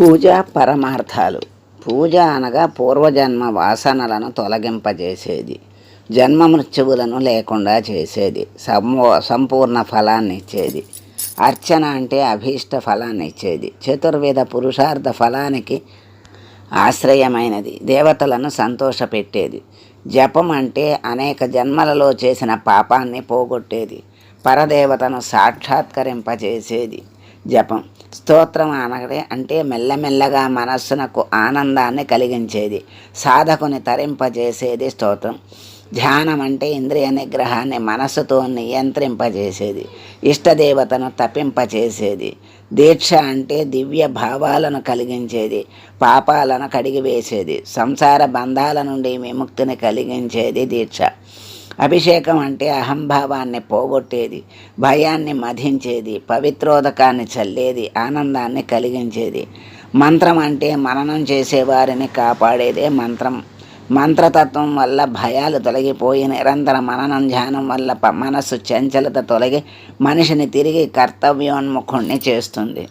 పూజ పరమార్థాలు. పూజ అనగా పూర్వజన్మ వాసనలను తొలగింపజేసేది. జన్మ మృత్యువులను లేకుండా చేసేది. సమూ సంపూర్ణ ఫలాన్ని ఇచ్చేది. అర్చన అంటే అభీష్ట ఫలాన్ని ఇచ్చేది. చతుర్వేద పురుషార్థ ఫలానికి ఆశ్రయమైనది. దేవతలను సంతోషపెట్టేది. జపం అంటే అనేక జన్మలలో చేసిన పాపాన్ని పోగొట్టేది. పరదేవతను సాక్షాత్కరింపజేసేది. జపం. స్తోత్రం అనగడే అంటే మెల్లమెల్లగా మనస్సునకు ఆనందాన్ని కలిగించేది. సాధకుని తరింపజేసేది స్తోత్రం. ధ్యానం అంటే ఇంద్రియ నిగ్రహాన్ని మనస్సుతో నియంత్రింపజేసేది. ఇష్టదేవతను తప్పింపచేసేది దీక్ష అంటే దివ్య భావాలను కలిగించేది. పాపాలను కడిగివేసేది. సంసార బంధాల నుండి విముక్తిని కలిగించేది దీక్ష. అభిషేకం అంటే అహంభావాన్ని పోగొట్టేది భయాన్ని మధించేది పవిత్రోదకాన్ని చల్లేది ఆనందాన్ని కలిగించేది. మంత్రం అంటే మననం చేసేవారిని కాపాడేదే మంత్రం. మంత్రతత్వం వల్ల భయాలు తొలగిపోయి నిరంతర మననం ధ్యానం వల్ల మనస్సు చంచలత తొలగి మనిషిని తిరిగి కర్తవ్యోన్ముఖుణ్ణి చేస్తుంది.